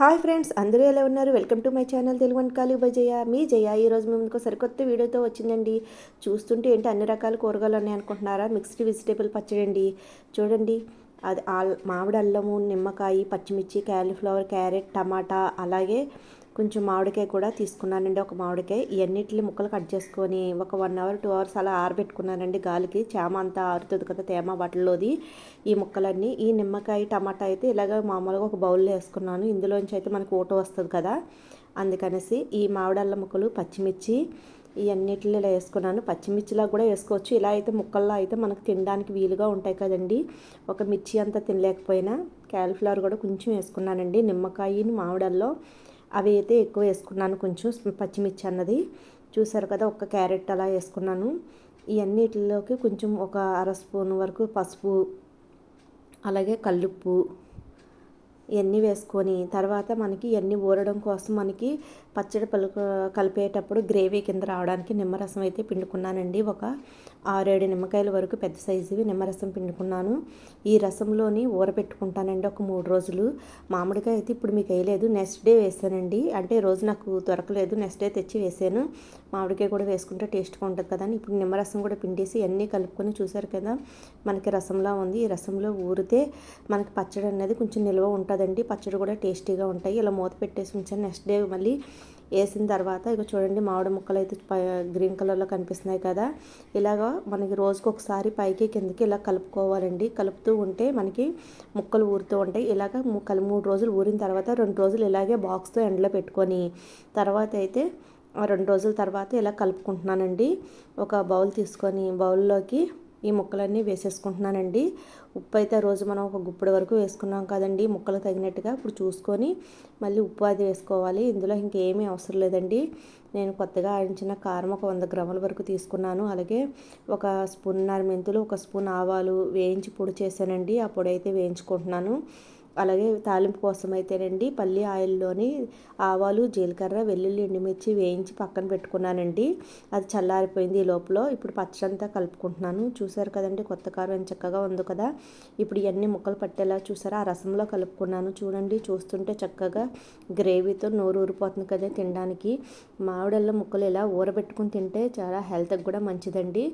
Hi friends అందరూ ఎలా ఉన్నారు? Welcome to my channel Telugu వంటకాలు బై జయ మీ జయ ఈరోజు మేము ఇంకో సరికొత్త వీడియోతో వచ్చిందండి. చూస్తుంటే ఏంటి అన్ని రకాల కూరగాయలు ఉన్నాయి అనుకుంటున్నారా? మిక్స్డ్ వెజిటేబుల్ పచ్చడి అండి. చూడండి అది ఆల్ మామిడి అల్లము నిమ్మకాయ పచ్చిమిర్చి క్యాలీఫ్లవర్ క్యారెట్ టమాటా అలాగే కొంచెం మామిడికాయ కూడా తీసుకున్నానండి. ఒక మామిడికాయ. ఇవన్నిటిని ముక్కలు కట్ చేసుకొని ఒక వన్ అవర్ టూ అవర్స్ అలా ఆరబెట్టుకున్నానండి. గాలికి చేమ అంతా ఆరుతుంది కదా తేమ వాటిలోది. ఈ ముక్కలన్నీ ఈ నిమ్మకాయ టమాటా అయితే ఇలాగ మామూలుగా ఒక బౌల్లో వేసుకున్నాను. ఇందులోంచి అయితే మనకు ఊట వస్తుంది కదా. అందుకనేసి ఈ మామిడల్ల ముక్కలు పచ్చిమిర్చి ఇవన్నిటిలో ఇలా వేసుకున్నాను. పచ్చిమిర్చిలా కూడా వేసుకోవచ్చు. ఇలా అయితే ముక్కల్లో అయితే మనకు తినడానికి వీలుగా ఉంటాయి కదండి. ఒక మిర్చి అంతా తినలేకపోయినా క్యాలిఫ్లవర్ కూడా కొంచెం వేసుకున్నానండి. నిమ్మకాయని మామిడల్లో అవి అయితే ఎక్కువ వేసుకున్నాను. కొంచెం పచ్చిమిర్చి అన్నది. చూసారు కదా ఒక క్యారెట్ అలా వేసుకున్నాను. ఇవన్నిటిలోకి కొంచెం ఒక అర స్పూన్ వరకు పసుపు అలాగే కల్లుప్పు ఇవన్నీ వేసుకొని తర్వాత మనకి ఇవన్నీ ఊరడం కోసం మనకి పచ్చడి పలుకు కలిపేటప్పుడు గ్రేవీ కింద రావడానికి నిమ్మరసం అయితే పిండుకున్నానండి. ఒక ఆరేడు నిమ్మకాయల వరకు పెద్ద సైజువి నిమ్మరసం పిండుకున్నాను. ఈ రసంలోని ఊరబెట్టుకుంటానండి ఒక మూడు రోజులు. మామిడికాయ అయితే ఇప్పుడు మీకు వేయలేదు. నెక్స్ట్ డే వేసానండి అంటే రోజు నాకు దొరకలేదు. నెక్స్ట్ డే తెచ్చి వేసాను. మామిడికాయ కూడా వేసుకుంటే టేస్ట్గా ఉంటుంది కదా అని ఇప్పుడు నిమ్మరసం కూడా పిండేసి అన్నీ కలుపుకొని చూసారు కదా మనకి రసంలా ఉంది. ఈ రసంలో ఊరితే మనకి పచ్చడి అనేది కొంచెం నిల్వ ఉంటుంది. కదండి పచ్చడి కూడా టేస్టీగా ఉంటాయి. ఇలా మూత పెట్టేసి ఉంచాను. నెక్స్ట్ డే మళ్ళీ వేసిన తర్వాత ఇక చూడండి మామిడి ముక్కలు అయితే గ్రీన్ కలర్లో కనిపిస్తున్నాయి కదా. ఇలాగా మనకి రోజుకు ఒకసారి పైకి కిందకి ఇలా కలుపుకోవాలండి. కలుపుతూ ఉంటే మనకి ముక్కలు ఊరుతూ ఉంటాయి. ఇలాగ ముక్కలు మూడు రోజులు ఊరిన తర్వాత రెండు రోజులు ఇలాగే బాక్స్తో ఎండలో పెట్టుకొని తర్వాత అయితే రెండు రోజుల తర్వాత ఇలా కలుపుకుంటున్నానండి. ఒక బౌల్ తీసుకొని బౌల్లోకి ఈ ముక్కలన్నీ వేసేసుకుంటున్నానండి. ఉప్పు అయితే రోజు మనం ఒక గుప్పడి వరకు వేసుకున్నాం కదండి. ముక్కలు తగినట్టుగా ఇప్పుడు చూసుకొని మళ్ళీ ఉప్పు అది వేసుకోవాలి. ఇందులో ఇంకేమీ అవసరం లేదండి. నేను కొత్తగా ఆడించిన కారం ఒక వంద గ్రాముల వరకు తీసుకున్నాను. అలాగే ఒక స్పూన్నర మెంతులు ఒక స్పూన్ ఆవాలు వేయించి పొడి చేశానండి. ఆ పొడి అయితే వేయించుకుంటున్నాను. అలాగే తాలింపు కోసం అయితేనండి పల్లి ఆయిల్లోని ఆవాలు జీలకర్ర వెల్లుల్లి ఎండుమిర్చి వేయించి పక్కన పెట్టుకున్నానండి. అది చల్లారిపోయింది ఈ లోపల. ఇప్పుడు పచ్చడంతా కలుపుకుంటున్నాను. చూసారు కదండి కొత్త కారం చక్కగా ఉంది కదా. ఇప్పుడు ఇవన్నీ ముక్కలు పట్టేలా చూసారా? ఆ రసంలో కలుపుకున్నాను. చూడండి చూస్తుంటే చక్కగా గ్రేవీతో నోరు ఊరిపోతుంది కదా తినడానికి. మామిడల్లో ముక్కలు ఇలా ఊరబెట్టుకుని తింటే చాలా హెల్త్కి కూడా మంచిదండి.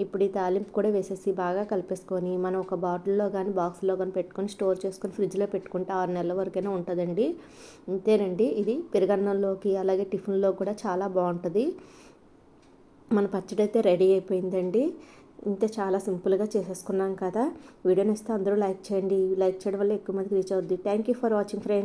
ఇప్పుడు ఈ తాలింపు కూడా వేసేసి బాగా కలిపేసుకొని మనం ఒక బాటిల్లో కానీ బాక్స్లో కానీ పెట్టుకొని స్టోర్ చేసుకొని ఫ్రిడ్జ్లో ఫ్రిడ్జ్లో పెట్టుకుంటే ఆరు నెలల వరకైనా ఉంటుందండి. అంతేనండి ఇది పెరుగన్నంలోకి అలాగే టిఫిన్లో కూడా చాలా బాగుంటుంది. మన పచ్చడి అయితే రెడీ అయిపోయిందండి. ఇంత చాలా సింపుల్గా చేసేసుకున్నాం కదా. వీడియోని ఇస్తే అందరూ లైక్ చేయండి. లైక్ చేయడం వల్ల ఎక్కువ మందికి రీచ్ అవుద్ది. Thank you for watching friends.